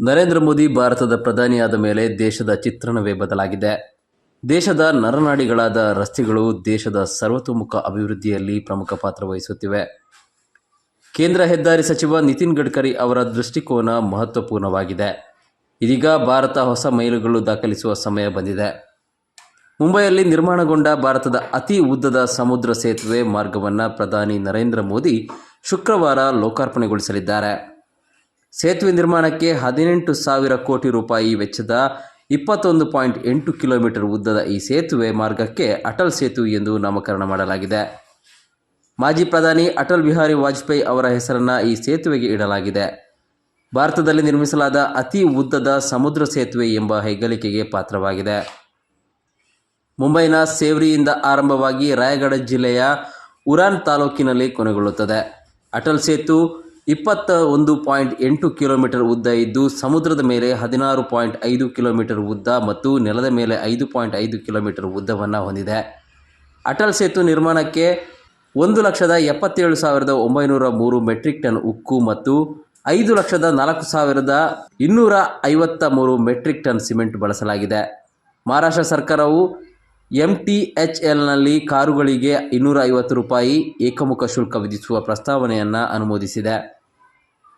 ನರೇಂದ್ರ ಮೋದಿ ಭಾರತದ ಪ್ರಧಾನಿಯಾದ ಮೇಲೆ ದೇಶದ ಚಿತ್ರಣವೇ ಬದಲಾಗಿದೆ. ದೇಶದ ನರನಾಡಿಗಳಾದ ರಸ್ತೆಗಳು ದೇಶದ ಸರ್ವತೋಮುಖ ಅಭಿವೃದ್ಧಿಯಲ್ಲಿ ಪ್ರಮುಖ ಪಾತ್ರ ವಹಿಸುತ್ತಿವೆ. ಕೇಂದ್ರ ಹೆದ್ದಾರಿ ಸಚಿವ ನಿತಿನ್ ಗಡ್ಕರಿ ಅವರ ದೃಷ್ಟಿಕೋನ ಮಹತ್ವಪೂರ್ಣವಾಗಿದೆ. ಇದೀಗ ಭಾರತ ಹೊಸ ಮೈಲುಗಳು ದಾಖಲಿಸುವ ಸಮಯ ಬಂದಿದೆ. ಮುಂಬೈಯಲ್ಲಿ ನಿರ್ಮಾಣಗೊಂಡ ಭಾರತದ ಅತಿ ಉದ್ದದ ಸಮುದ್ರ ಸೇತುವೆ ಮಾರ್ಗವನ್ನು ಪ್ರಧಾನಿ ನರೇಂದ್ರ ಮೋದಿ ಶುಕ್ರವಾರ ಲೋಕಾರ್ಪಣೆಗೊಳಿಸಲಿದ್ದಾರೆ. ಸೇತುವೆ ನಿರ್ಮಾಣಕ್ಕೆ ಹದಿನೆಂಟು ಸಾವಿರ ಕೋಟಿ ರೂಪಾಯಿ ವೆಚ್ಚದ ಇಪ್ಪತ್ತೊಂದು ಪಾಯಿಂಟ್ ಎಂಟು ಕಿಲೋಮೀಟರ್ ಉದ್ದದ ಈ ಸೇತುವೆ ಮಾರ್ಗಕ್ಕೆ ಅಟಲ್ ಸೇತು ಎಂದು ನಾಮಕರಣ ಮಾಡಲಾಗಿದೆ. ಮಾಜಿ ಪ್ರಧಾನಿ ಅಟಲ್ ಬಿಹಾರಿ ವಾಜಪೇಯಿ ಅವರ ಹೆಸರನ್ನು ಈ ಸೇತುವೆಗೆ ಇಡಲಾಗಿದೆ. ಭಾರತದಲ್ಲಿ ನಿರ್ಮಿಸಲಾದ ಅತಿ ಉದ್ದದ ಸಮುದ್ರ ಸೇತುವೆ ಎಂಬ ಹೆಗ್ಗಳಿಕೆಗೆ ಪಾತ್ರವಾಗಿದೆ. ಮುಂಬೈನ ಸೇವ್ರಿಯಿಂದ ಆರಂಭವಾಗಿ ರಾಯಗಢ ಜಿಲ್ಲೆಯ ಉರಾನ್ ತಾಲೂಕಿನಲ್ಲಿ ಕೊನೆಗೊಳ್ಳುತ್ತದೆ. ಅಟಲ್ ಸೇತು ಇಪ್ಪತ್ತ ಒಂದು ಪಾಯಿಂಟ್ ಎಂಟು ಕಿಲೋಮೀಟರ್ ಉದ್ದ ಇದ್ದು ಸಮುದ್ರದ ಮೇಲೆ ಹದಿನಾರು ಪಾಯಿಂಟ್ ಐದು ಕಿಲೋಮೀಟರ್ ಉದ್ದ ಮತ್ತು ನೆಲದ ಮೇಲೆ ಐದು ಪಾಯಿಂಟ್ ಐದು ಕಿಲೋಮೀಟರ್ ಉದ್ದವನ್ನು ಹೊಂದಿದೆ. ಅಟಲ್ ಸೇತು ನಿರ್ಮಾಣಕ್ಕೆ ಒಂದು ಲಕ್ಷದ ಎಪ್ಪತ್ತೇಳು ಸಾವಿರದ ಒಂಬೈನೂರ ಮೂರು ಮೆಟ್ರಿಕ್ ಟನ್ ಉಕ್ಕು ಮತ್ತು ಐದು ಲಕ್ಷದ ನಾಲ್ಕು ಸಾವಿರದ ಇನ್ನೂರ ಐವತ್ತ ಮೂರು ಮೆಟ್ರಿಕ್ ಟನ್ ಸಿಮೆಂಟ್ ಬಳಸಲಾಗಿದೆ. ಮಹಾರಾಷ್ಟ್ರ ಸರ್ಕಾರವು ಎಂ ಟಿ ಎಚ್ ಎಲ್ನಲ್ಲಿ ಕಾರುಗಳಿಗೆ ಇನ್ನೂರ ಐವತ್ತು ರೂಪಾಯಿ ಏಕಮುಖ ಶುಲ್ಕ ವಿಧಿಸುವ ಪ್ರಸ್ತಾವನೆಯನ್ನು ಅನುಮೋದಿಸಿದೆ.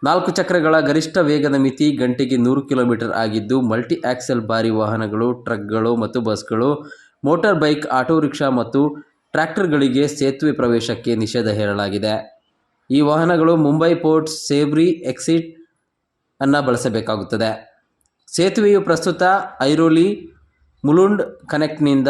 ನಾಲ್ಕು ಚಕ್ರಗಳ ಗರಿಷ್ಠ ವೇಗದ ಮಿತಿ ಗಂಟೆಗೆ ನೂರು ಕಿಲೋಮೀಟರ್ ಆಗಿದ್ದು ಮಲ್ಟಿ ಆಕ್ಸೆಲ್ ಭಾರಿ ವಾಹನಗಳು, ಟ್ರಕ್ಗಳು ಮತ್ತು ಬಸ್ಗಳು, ಮೋಟಾರ್ ಬೈಕ್, ಆಟೋ ರಿಕ್ಷಾ ಮತ್ತು ಟ್ರ್ಯಾಕ್ಟರ್ಗಳಿಗೆ ಸೇತುವೆ ಪ್ರವೇಶಕ್ಕೆ ನಿಷೇಧ ಹೇರಲಾಗಿದೆ. ಈ ವಾಹನಗಳು ಮುಂಬೈ ಪೋರ್ಟ್ ಸೇಬ್ರಿ ಎಕ್ಸಿಟ್ ಅನ್ನು ಬಳಸಬೇಕಾಗುತ್ತದೆ. ಸೇತುವೆಯು ಪ್ರಸ್ತುತ ಐರೋಲಿ, ಮುಲುಂಡ್ ಕನೆಕ್ಟ್ನಿಂದ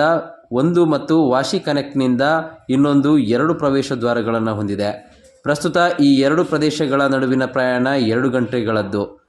ಒಂದು ಮತ್ತು ವಾಶಿ ಕನೆಕ್ಟ್ನಿಂದ ಇನ್ನೊಂದು ಎರಡು ಪ್ರವೇಶ ದ್ವಾರಗಳನ್ನು ಹೊಂದಿದೆ. ಪ್ರಸ್ತುತ ಈ ಎರಡು ಪ್ರದೇಶಗಳ ನಡುವಿನ ಪ್ರಯಾಣ ಎರಡು ಗಂಟೆಗಳದ್ದು.